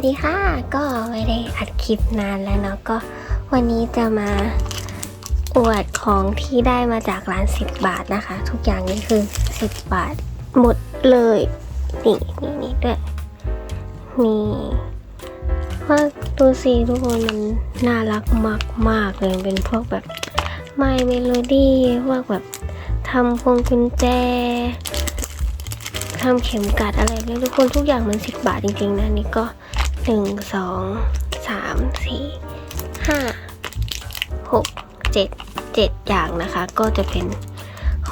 สวัสดีค่ะ ก็ไม่ได้อัดคลิปนานแล้วเนาะก็วันนี้จะมาอวดของที่ได้มาจากร้าน 10 บาทนะคะ ทุกอย่างนี่คือ 10 บาทหมดเลย นี่นี่นี่ด้วยนี่ว่าดูสิทุกคนมันน่ารักมากๆเลยเป็นพวกแบบไมเมโลดี้พวกแบบทำพวงกุญแจทำเข็มกัดอะไรเนี่ยทุกคนทุกอย่างมันสิบบาทจริงๆนะนี่ก็ หนึ่งสองสามสี่ห้าหกเจ็ดเจ็ดอย่างนะคะ ก็จะเป็น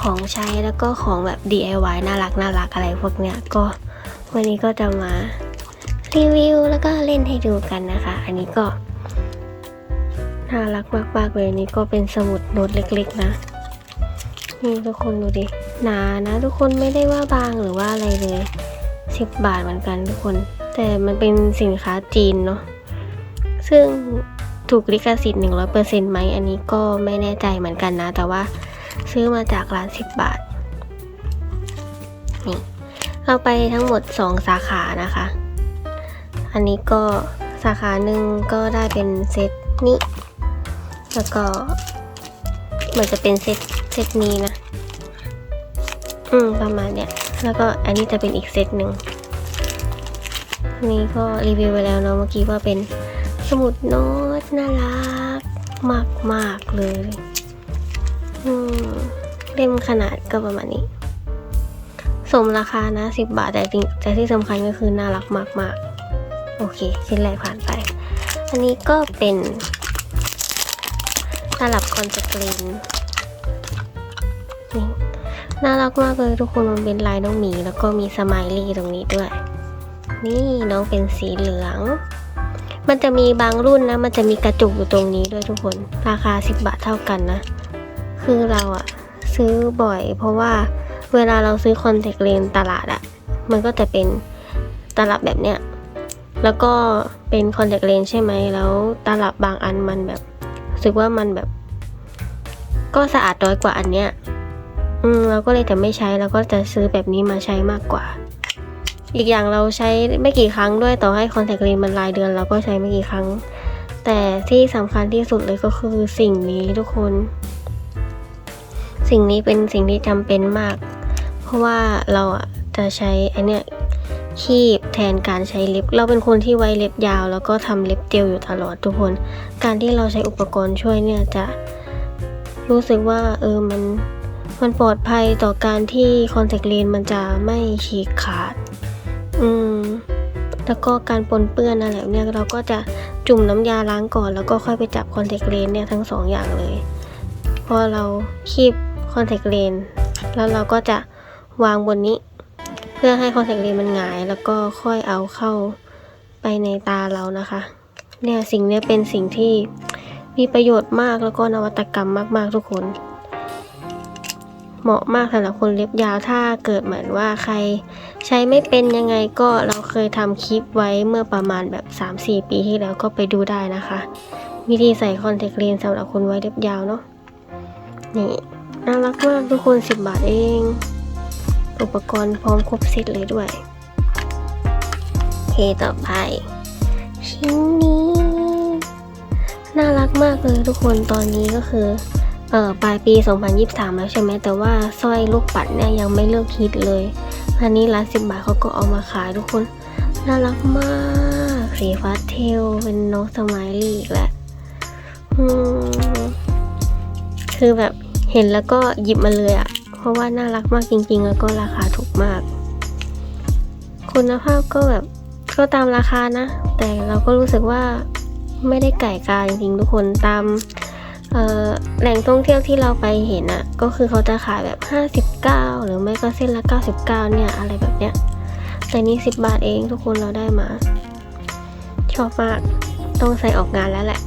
ของใช้แล้วก็ของแบบ DIY น่ารักน่ารักอะไรพวกเนี้ยก็วันนี้ก็จะมารีวิวแล้วก็เล่นให้ดูกันนะคะ อันนี้ก็น่ารักมากๆเลยนี่ก็เป็นสมุดโน้ตเล็กๆนะนี่ทุกคนดูดิหนานะ ทุกคนไม่ได้ว่าบางหรือว่าอะไรเลยสิบบาทเหมือนกันทุกคน แต่มันเป็นสินค้าจีนเนาะซึ่งถูกลิขสิทธิ์หนึ่งร้อยเปอร์เซ็นต์ไหมอันนี้ก็ไม่แน่ใจเหมือนกันนะ แต่ว่าซื้อมาจากร้านสิบบาทนี่เราไปทั้งหมดสองสาขานะคะ อันนี้ก็สาขาหนึ่งก็ได้เป็นเซตนี้ แล้วก็เหมือนจะเป็นเซตเซตนี้นะ อืมประมาณเนี้ย แล้วก็อันนี้จะเป็นอีกเซตหนึ่ง นี้ก็รีวิวไปแล้วเนาะเมื่อกี้ว่าเป็นสมุดโน้ตน่ารักมากมากเลยเล่มขนาดก็ประมาณนี้ สมราคานะสิบบาทแต่จริงแต่ที่สำคัญก็คือน่ารักมากมากโอเค ชิ้นแรกผ่านไป อันนี้ก็เป็นตลับคอนแทคเลนส์นี่น่ารักมากเลยทุกคนมันเป็นลายน้องหมี แล้วก็มีสไมลี่ตรงนี้ด้วย นี่น้องเป็นสีเหลือง มันจะมีบางรุ่นนะ มันจะมีกระจุกอยู่ตรงนี้ด้วยทุกคน ราคา 10 บาทเท่ากันนะ คือเราอะซื้อบ่อย เพราะว่าเวลาเราซื้อคอนแทคเลนตลาดอะมันก็จะเป็นตลับแบบเนี้ย แล้วก็เป็นคอนแทคเลนใช่ไหม แล้วตลับบางอันมันแบบรู้สึกว่ามันแบบ ก็สะอาดน้อยกว่าอันเนี้ย อืมเราก็เลยจะไม่ใช้ เราก็จะซื้อแบบนี้มาใช้มากกว่า อีกอย่างเราใช้ไม่กี่ครั้งด้วยต่อให้คอนแทคเลนส์มันรายเดือน เราก็ใช้ไม่กี่ครั้ง แต่ที่สำคัญที่สุดเลยก็คือสิ่งนี้ทุกคน สิ่งนี้เป็นสิ่งที่จำเป็นมาก เพราะว่าเราอะจะใช้อันเนี้ยคีบแทนการใช้เล็บ เราเป็นคนที่ไว้เล็บยาว แล้วก็ทำเล็บเจลอยู่ตลอดทุกคน การที่เราใช้อุปกรณ์ช่วยเนี่ยจะรู้สึกว่าเออมันมันปลอดภัยต่อการที่คอนแทคเลนส์มันจะไม่ฉีกขาด อืมแล้วก็การปนเปื้อนอะไรแบบเนี้ยเราก็จะจุ่มน้ำยาล้างก่อน แล้วก็ค่อยไปจับคอนแทคเลนส์เนี่ยทั้งสองอย่างเลย พอเราคีบคอนแทคเลนส์แล้วเราก็จะวางบนนี้ เพื่อให้คอนแทคเลนส์มันหงาย แล้วก็ค่อยเอาเข้าไปในตาเรานะคะ เนี่ยสิ่งนี้เป็นสิ่งที่มีประโยชน์มากแล้วก็นวัตกรรมมาก ๆ ทุกคน เหมาะมากสำหรับคนเล็บยาวถ้าเกิดเหมือนว่าใคร ใช้ไม่เป็นยังไงก็เราเคยทำคลิปไว้เมื่อประมาณแบบ 3-4 ปีที่แล้วก็ไปดูได้นะคะ วิธีใส่คอนแทคเลนส์สำหรับคนไว้เล็บยาวเนาะนี่น่ารักมากทุกคน 10 บาทเอง อุปกรณ์พร้อมครบเซตเลยด้วยเคต่อไปชิ้นนี้ น่ารักมากเลยทุกคนตอนนี้ก็คือ เออปลายปี 2023 แล้วใช่ไหมแต่ว่าสร้อยลูกปัดเนี่ยยังไม่เลิกฮิตเลยอันนี้ร้านสิบบาทเขาก็เอามาขายทุกคน น่ารักมากสีฟ้าเทลเป็นน้องสมลี่อีกแหละอืมคือแบบเห็นแล้วก็หยิบมาเลยอะเพราะว่าน่ารักมากจริง ๆ แล้วก็ราคาถูกมาก คุณภาพก็แบบก็ตามราคานะ แต่เราก็รู้สึกว่าไม่ได้ไก่กาจริงๆทุกคนตาม แหล่งท่องเที่ยวที่เราไปเห็นอะก็คือเขาจะขายแบบ 59 หรือไม่ก็เส้นละ 99 เนี่ย อะไรแบบเนี้ย แต่นี่ 10 บาทเองทุกคนเราได้มา ชอบมาก ต้องใส่ออกงานแล้วแหละ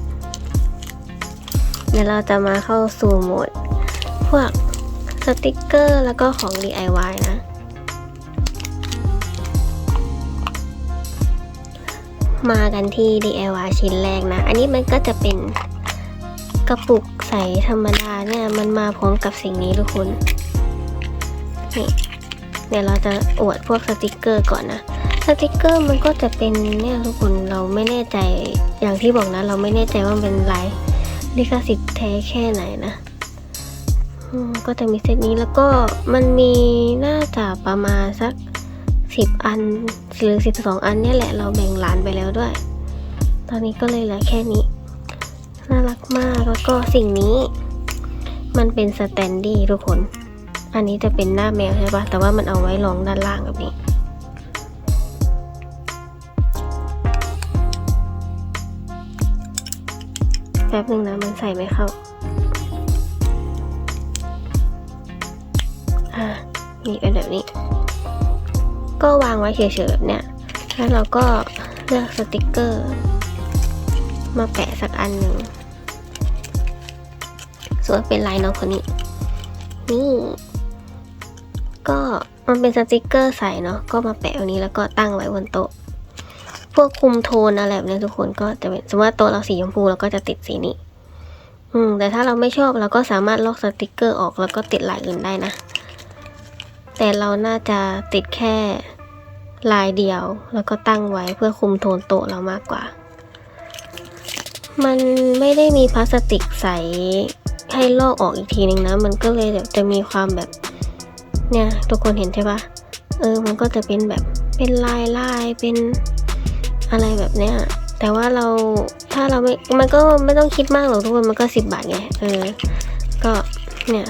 เดี๋ยวเราจะมาเข้าสู่โหมด พวกสติกเกอร์แล้วก็ของ DIY นะ มากันที่ DIY ชิ้นแรกนะ อันนี้มันก็จะเป็น กระปุกใสธรรมดาเนี่ยมันมาพร้อมกับสิ่งนี้ทุกคน นี่เดี๋ยวเราจะอวดพวกสติกเกอร์ก่อนนะ สติกเกอร์มันก็จะเป็นเนี่ยทุกคนเราไม่แน่ใจอย่างที่บอกนะ เราไม่แน่ใจว่าเป็นลายลิขสิทธิ์แท้แค่ไหนนะก็จะมีเซตนี้แล้วก็มันมีน่าจะประมาณสักสิบอันหรือสิบสองอันเนี่ยแหละเราแบ่งร้านไปแล้วด้วย ตอนนี้ก็เลยเหลือแค่นี้ น่ากมากแล้วก็สิ่งนี้มันเป็นสแตนดี้ทุกคน อันนี้จะเป็นหน้าแมวใช่ปะแต่ว่ามันเอาไว้รองด้านล่างแบบนี้ แป๊บหนึ่งนะมันใส่ไม่เข้า อ่านี่เป็นแบบนี้ ก็วางไว้เฉยๆแบบเนี้ย แล้วเราก็เลือกสติกเกอร์ มาแปะสักอันหนึ่ง ส่วนเป็นลายน้องคนนี้ นี่ ก็มันเป็นสติกเกอร์ใสเนาะก็มาแปะตรงนี้แล้วก็ตั้งไว้บนโต๊ะ พวกคุมโทนอะไรแบบนี้ทุกคนก็จะเป็นสมมติว่าโต๊ะเราสีชมพูเราก็จะติดสีนี้อืมแต่ถ้าเราไม่ชอบเราก็สามารถลอกสติกเกอร์ออกแล้วก็ติดลายอื่นได้นะ แต่เราน่าจะติดแค่ลายเดียว แล้วก็ตั้งไว้เพื่อคุมโทนโต๊ะเรามากกว่า มันไม่ได้มีพลาสติกใส ให้ลอกออกอีกทีนึงนะ มันก็เลยแบบจะมีความแบบ เนี่ย ทุกคนเห็นใช่ปะเออ มันก็จะเป็นแบบเป็นลายลายเป็นอะไรแบบเนี้ย แต่ว่าเราถ้าเราไม่ มันก็ไม่ต้องคิดมากหรอกทุกคน มันก็สิบบาทไง เออ ก็เนี่ย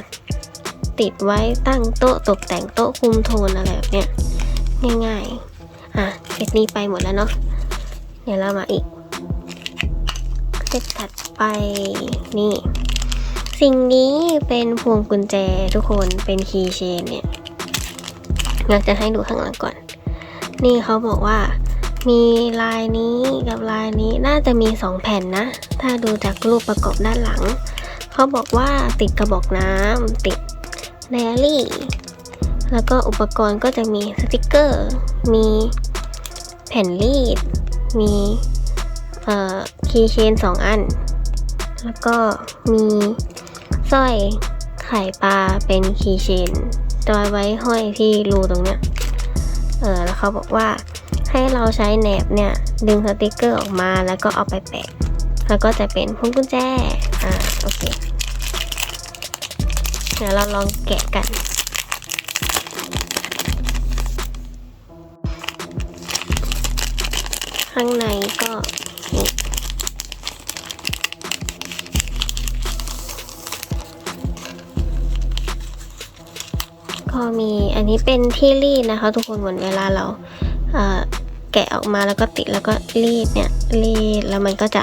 ติดไว้ตั้งโต๊ะตกแต่งโต๊ะคุมโทนอะไรแบบเนี้ยง่ายๆ อะเซตนี้ไปหมดแล้วเนาะ เดี๋ยวเรามาอีกเซตถัดไปนี่ สิ่งนี้เป็นพวงกุญแจทุกคนเป็นคีย์เชนเนี่ยเรากจะให้ดูข้างหลังก่อน นี่เขาบอกว่า มีลายนี้กับลายนี้น่าจะมีสองแผ่นนะ ถ้าดูจากรูปประกอบด้านหลัง เขาบอกว่าติดกระบอกน้ำติดไดอารี่ แล้วก็อุปกรณ์ก็จะมีสติกเกอร์ มีแผ่นรีด มีเอ่อคีย์เชนสองอัน แล้วก็มี สร้อยไข่ปลาเป็นคีย์เชนตัวไว้ห้อยที่รูตรงเนี้ย เออ แล้วเขาบอกว่าให้เราใช้แหนบเนี่ย ดึงสติกเกอร์ออกมาแล้วก็เอาไปแปะ แล้วก็จะเป็นพวงกุญแจ อ่า โอเค เดี๋ยวเราลองแกะกันข้างในก็ มีอันนี้เป็นที่รีดนะคะ ทุกคนเหมือนเวลาเราเแกะออกมาแล้วก็ติดแล้วก็รีดเนี่ยรีดแล้วมันก็จะ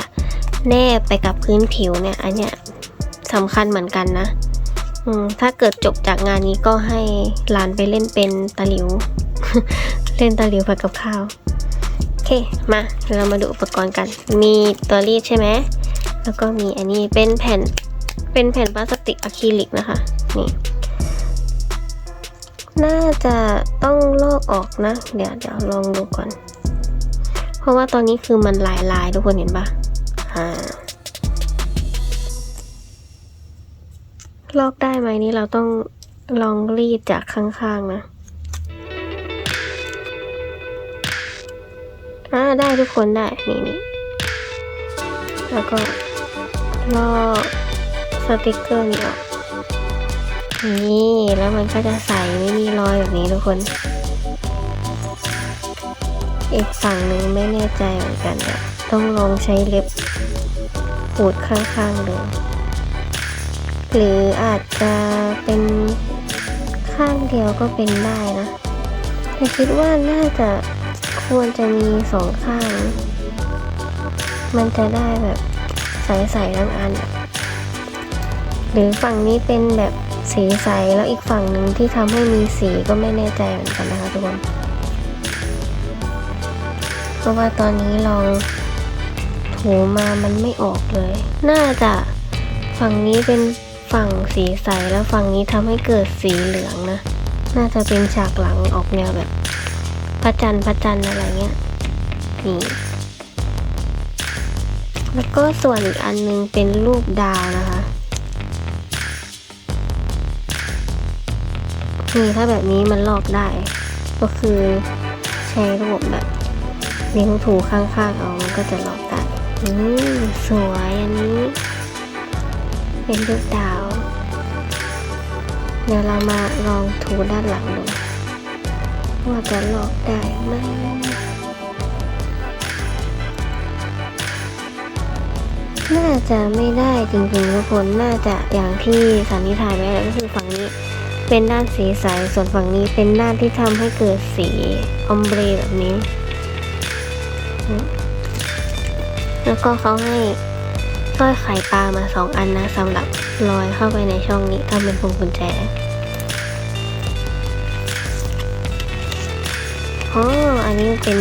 แนบไปกับพื้นผิวเนี่ย อันเนี้ยสำคัญเหมือนกันนะถ้าเกิดจบจากงานนี้ก็ให้หลานไปเล่นเป็นตะหลิว เล่นตะหลิวผัดกับข้าว โอเค มาเรามาดูอุปกรณ์กัน มีตัวรีดใช่ไหม แล้วก็มีอันนี้เป็นแผ่นเป็นแผ่นพลาสติกอะคริลิกนะคะ นี่ น่าจะต้องลอกออกนะ เดี๋ยวเดี๋ยวลองดูก่อน เพราะว่าตอนนี้คือมันลายลายทุกคนเห็นปะอ่าลอกได้ไหมนี่เราต้องลองรีดจากข้างๆนะอ่าได้ทุกคนได้ นี่นี่แล้วก็ลอกสติกเกอร์นี่ออก นี่แล้วมันก็จะใสไม่มีรอยแบบนี้ทุกคน อีกฝั่งหนึ่งไม่แน่ใจเหมือนกันแต่ต้องลองใช้เล็บขูดข้างๆดู หรืออาจจะเป็นข้างเดียวก็เป็นได้นะแต่คิดว่าน่าจะควรจะมีสองข้าง มันจะได้แบบใสๆทั้งอัน หรือฝั่งนี้เป็นแบบ สีใสแล้วอีกฝั่งหนึ่งที่ทำให้มีสีก็ไม่แน่ใจเหมือนกันนะคะทุกคนเพราะว่าตอนนี้ลองถูมามันไม่ออกเลย น่าจะฝั่งนี้เป็นฝั่งสีใสแล้วฝั่งนี้ทำให้เกิดสีเหลืองนะ น่าจะเป็นฉากหลังออกแนวแบบพระจันทร์พระจันทร์อะไรเงี้ยนี่แล้วก็ส่วนอีกอันนึงเป็นรูปดาวนะคะ นี่ถ้าแบบนี้มันลอกได้ ก็คือใช้ระบบแบบนิ้วถูข้างๆเอามันก็จะลอกได้อืมสวยอันนี้ เป็นรูปดาว เดี๋ยวเรามาลองถูด้านหลังดูว่าจะลอกได้ไหมน่าจะไม่ได้จริงๆทุกคน น่าจะอย่างที่สันนิษฐานไว้แล้วก็คือฝั่งนี้ เป็นด้านสีใส ส่วนฝั่งนี้เป็นด้านที่ทำให้เกิดสีอมเบรแบบนี้ แล้วก็เขาให้สร้อยไข่ปลามาสองอันนะสำหรับลอยเข้าไปในช่องนี้ทำเป็นพวงกุญแจอ๋ออันนี้เป็น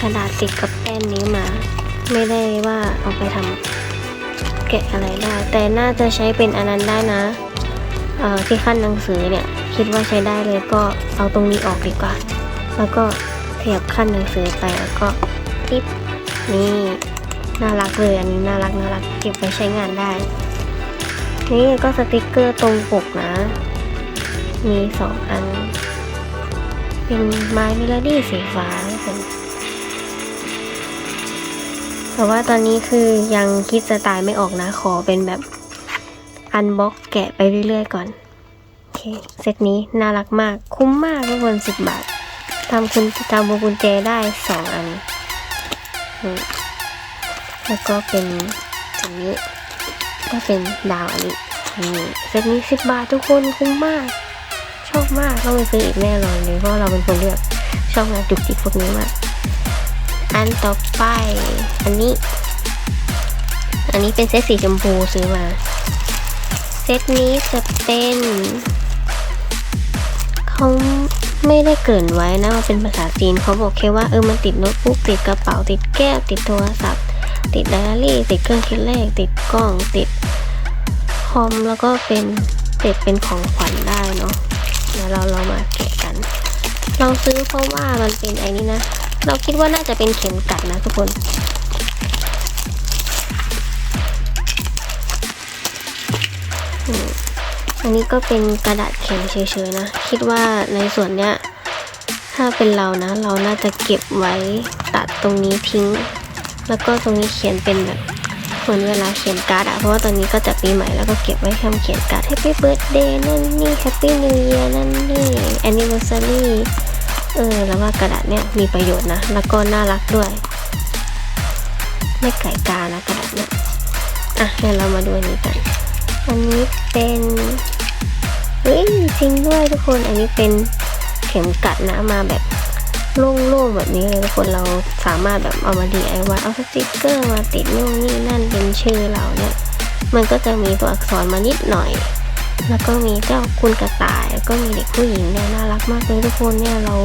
กระดาษติดกับแป้นนี้มา ไม่ได้ว่าเอาไปทำแกะอะไรได้ แต่น่าจะใช้เป็นอันนั้นได้นะ ที่ขั้นหนังสือเนี่ย คิดว่าใช้ได้เลยก็เอาตรงนี้ออกดีกว่า แล้วก็เสียบขั้นหนังสือไปแล้วก็ปิ๊บนี่น่ารักเลยอันนี้น่ารักน่ารักเก็บไว้ใช้งานได้ นี่ก็สติกเกอร์ตรงปกนะ มีสองอัน เป็นไม้เมโลดี้สีฟ้าเป็นแต่ว่าตอนนี้คือยังคิดสไตล์ไม่ออกนะ ขอเป็นแบบ อันบ็อกแกะไปเรื่อยๆก่อน โอเค เซตนี้น่ารักมาก คุ้มมากทุกคนสิบบาททำคุณจำพวงกุญแจได้สองอัน แล้วก็เป็นอันนี้ ก็เป็นดาวอันนี้นี่เซตนี้สิบบาททุกคนคุ้มมาก ชอบมากต้องไปซื้ออีกแน่นอนเลยเพราะเราเป็นคนเลือกชอบงานจุกจิกพวกนี้มาก อันต่อไป อันนี้ อันนี้เป็นเซตสีชมพูซื้อมา เซตนี้จะเป็นเขาไม่ได้เกินไว้นะว่าเป็นภาษาจีนเขาบอกแค่ว่าเออมันติดโน้ตบุ๊กติดกระเป๋าติดแก้วติดโทรศัพท์ ติดไดอารี่ ติดเครื่องคิดเลข ติดกล้องติดคอมแล้วก็เป็นติดเป็นของขวัญได้เนาะเดี๋ยวเราเรามาแกะกัน เราซื้อเพราะว่ามันเป็นไอ้นี้นะ เราคิดว่าน่าจะเป็นเข็มกัดนะทุกคน อันนี้ก็เป็นกระดาษแข็งเฉยๆนะ คิดว่าในส่วนเนี้ย ถ้าเป็นเรานะ เราน่าจะเก็บไว้ตัดตรงนี้ทิ้ง แล้วก็ตรงนี้เขียนเป็นแบบเหมือนเวลาเขียนการ์ดอะเพราะว่าตอนนี้ก็จะปีใหม่แล้วก็เก็บไว้ทำเขียนการ์ด Happy Birthday นั่นนี่ Happy New Year นั่นนี่ Anniversary เออแล้วว่ากระดาษเนี้ยมีประโยชน์นะ แล้วก็น่ารักด้วย ไม่ไก่กานะกระดาษเนี้ยอะงั้นเรามาดูอันนี้กัน อันนี้เป็นเฮ้ยจริงด้วยทุกคน อันนี้เป็นเข็มกัดนะมาแบบโล่งๆแบบนี้เลยทุกคนเราสามารถแบบเอามา DIY เอาสติกเกอร์มาติดนู่นนี่นั่นเป็นชื่อเราเนี่ย มันก็จะมีตัวอักษรมานิดหน่อย แล้วก็มีเจ้าคุณกระต่ายแล้วก็มีเด็กผู้หญิงเนี่ยน่ารักมากเลยทุกคนเนี่ยเรา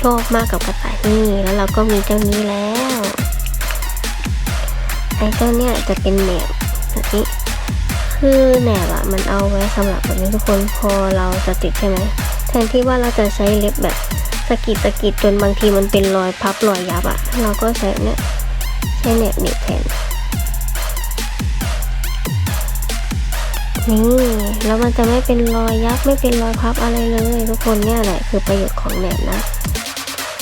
ชอบมากกับกระต่ายนี่แล้วเราก็มีเจ้านี้แล้วไอ้เจ้าเนี่ยจะเป็นแหนบแบบนี้ คือแหนบอะมันเอาไว้สำหรับแบบนี้ทุกคนพอเราจะติดใช่ไหมแทนที่ว่าเราจะใช้เล็บแบบสกิดสกิดจนบางทีมันเป็นรอยพับรอยยับอะเราก็ใช้เนี่ยใช้แหนบหนีบแทนนี่แล้วมันจะไม่เป็นรอยยับไม่เป็นรอยพับอะไรเลยทุกคนเนี่ยแหละคือประโยชน์ของแหนบนะ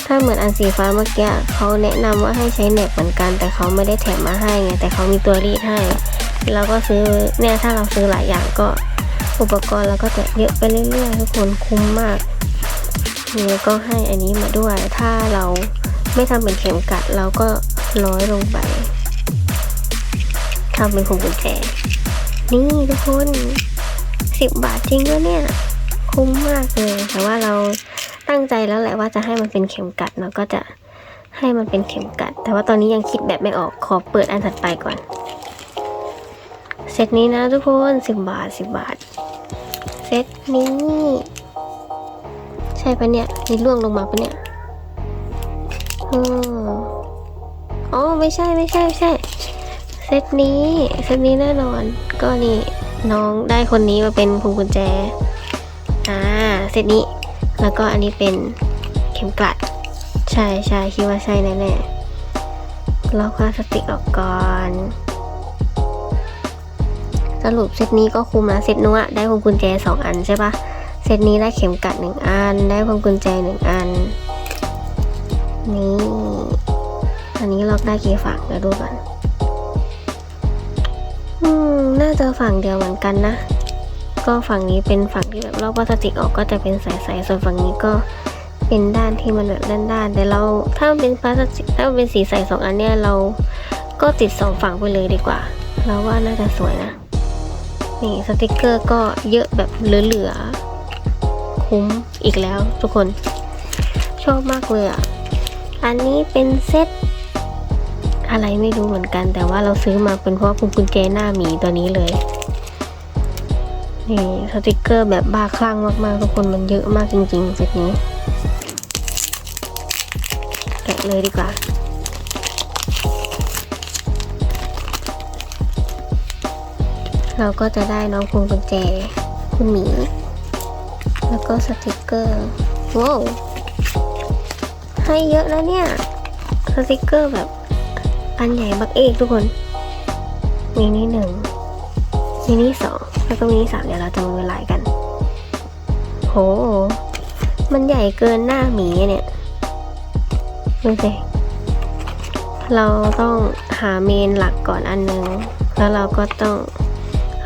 ถ้าเหมือนอันสีฟ้าเมื่อกี้เขาแนะนำว่าให้ใช้แหนบเหมือนกัน แต่เขาไม่ได้แถมมาให้ไงแต่เขามีตัวรีดให้ เราก็ซื้อเนี่ยถ้าเราซื้อหลายอย่างก็อุปกรณ์เราก็จะเยอะไปเรื่อยๆทุกคนคุ้มมากนี่ก็ให้อันนี้มาด้วย ถ้าเราไม่ทำเป็นเข็มกัดเราก็ร้อยลงไปทำเป็นพวงกุญแจนี่ทุกคนสิบบาทจริงด้วยเนี่ย คุ้มมากเลย แต่ว่าเราตั้งใจแล้วแหละว่าจะให้มันเป็นเข็มกัดเนาะก็จะให้มันเป็นเข็มกัด แต่ว่าตอนนี้ยังคิดแบบไม่ออกขอเปิดอันถัดไปก่อน ซตนี้นะทุกคนสิบบาทสิบบาท เซตนี้ ใช่ปะเนี่ยมีล่วงลงมาปะเนี่ยอืมอ๋อไม่ใช่ไม่ใช่ไม่ใช่ เซตนี้เซตนี้แน่นอน ก็นี่น้องได้คนนี้มาเป็นพวงกุญแจ อ่า เซตนี้ แล้วก็อันนี้เป็นเข็มกลัด ใช่ใช่คิดว่าใช่แน่ๆลอกพลาสติออกก่อน สรุปเซตนี้ก็คุ้มนะเซตนู้นอะได้พวงกุญแจสองอันใช่ปะเซตนี้ได้เข็มกัดหนึ่งอัน ได้พวงกุญแจหนึ่งอัน นี่อันนี้ล็อกได้กี่ฝั่งเดี๋ยวดูก่อนอืมน่าจะฝั่งเดียวเหมือนกันนะ ก็ฝั่งนี้เป็นฝั่งที่แบบลอกพลาสติกออกก็จะเป็นใสๆส่วนฝั่งนี้ก็เป็นด้านที่มันแบบด้านๆแต่เราถ้าเป็นพลาสติกถ้าเป็นสีใสสองอันเนี้ยเราก็ติดสองฝั่งไปเลยดีกว่า เราว่าน่าจะสวยนะ นี่สติกเกอร์ก็เยอะแบบเหลือๆ คุ้มอีกแล้วทุกคน ชอบมากเลยอะ อันนี้เป็นเซตอะไรไม่รู้เหมือนกัน แต่ว่าเราซื้อมาเป็นเพราะพวงกุญแจหน้าหมีตัวนี้เลย นี่สติกเกอร์แบบบ้าคลั่งมากๆ ทุกคนมันเยอะมากจริงๆเซตนี้ เราก็จะได้น้องพวงกุญแจ คุณหมี แล้วก็สติกเกอร์ว้าวให้เยอะนะเนี่ย สติกเกอร์แบบ อันใหญ่บักเอกทุกคน มีนี่หนึ่งมินิสองแล้วก็มินิสามเดี๋ยวเราจะมาเวลายกัน โห มันใหญ่เกินหน้าหมีเนี่ยดูสิเราต้องหาเมนหลักก่อนอันหนึง แล้วเราก็ต้อง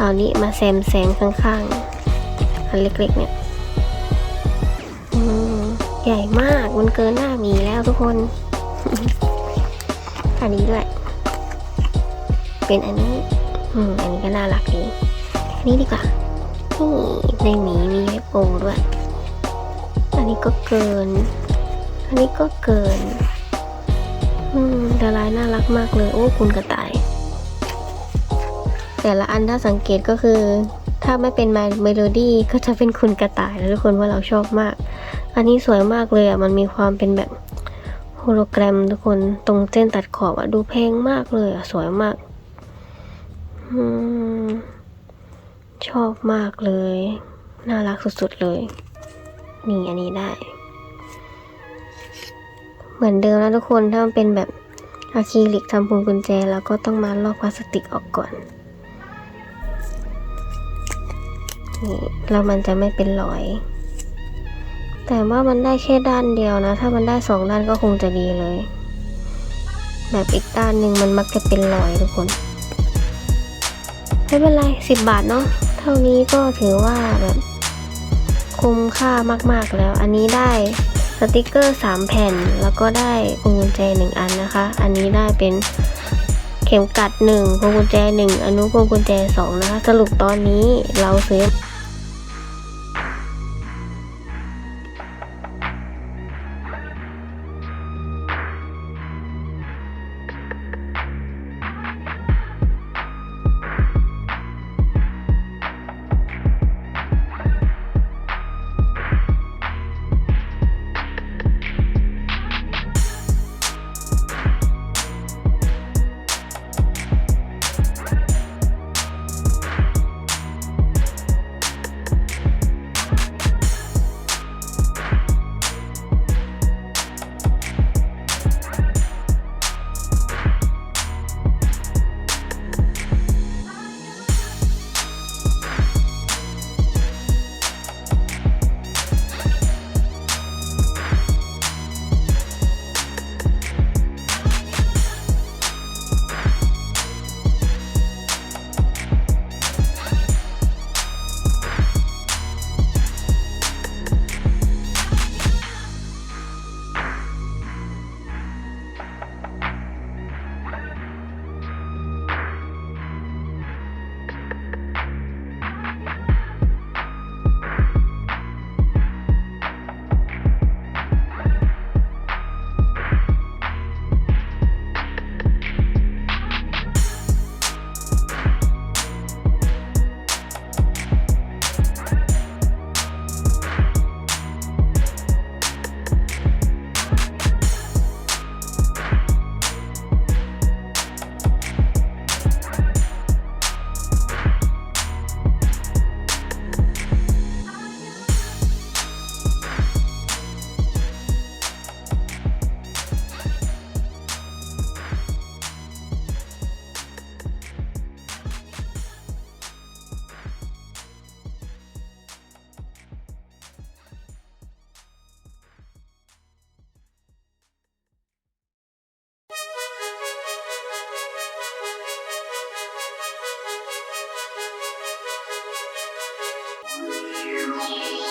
เอานี้มาแซมแซมข้างๆ อันเล็กๆเนี่ยอืมใหญ่มากมันเกินหน้ามีแล้วทุกคน อันนี้ด้วย เป็นอันนี้ อืม อันนี้ก็น่ารักดี อันนี้ดีกว่า นี่ในหมีมีเว็บโอด้วย อันนี้ก็เกิน อันนี้ก็เกิน อืมแต่ลายน่ารักมากเลย โอ้ คุณกระต่าย แต่ละอันถ้าสังเกตก็คือ ถ้าไม่เป็นมาเมโลดี้ก็จะเป็นคุณกระต่ายนะทุกคนว่าเราชอบมาก อันนี้สวยมากเลยอะมันมีความเป็นแบบโฮโลแกรมทุกคนตรงเส้นตัดขอบอะดูแพงมากเลยอะสวยมากอชอบมากเลย น่ารักสุดๆเลยนี่อันนี้ได้ เหมือนเดิมนะทุกคนถ้ามันเป็นแบบอะคริลิกทำพวงกุญแจ แล้วก็ต้องมาลอกพลาสติกออกก่อน นี่แล้วมันจะไม่เป็นรอย แต่ว่ามันได้แค่ด้านเดียวนะ ถ้ามันได้สองด้านก็คงจะดีเลย แบบอีกด้านหนึ่งมันมักจะเป็นรอยทุกคน ไม่เป็นไรสิบบาทเนาะเท่านี้ก็ถือว่าแบบคุ้มค่ามากๆแล้ว อันนี้ได้สติกเกอร์ 3 แผ่น แล้วก็ได้พวงกุญแจ 1 อันนะคะ อันนี้ได้เป็นเข็มกัด 1พวงกุญแจ 1 อนุพวงกุญแจ 2 นะคะ สรุปตอนนี้เราซื้อ Thank you.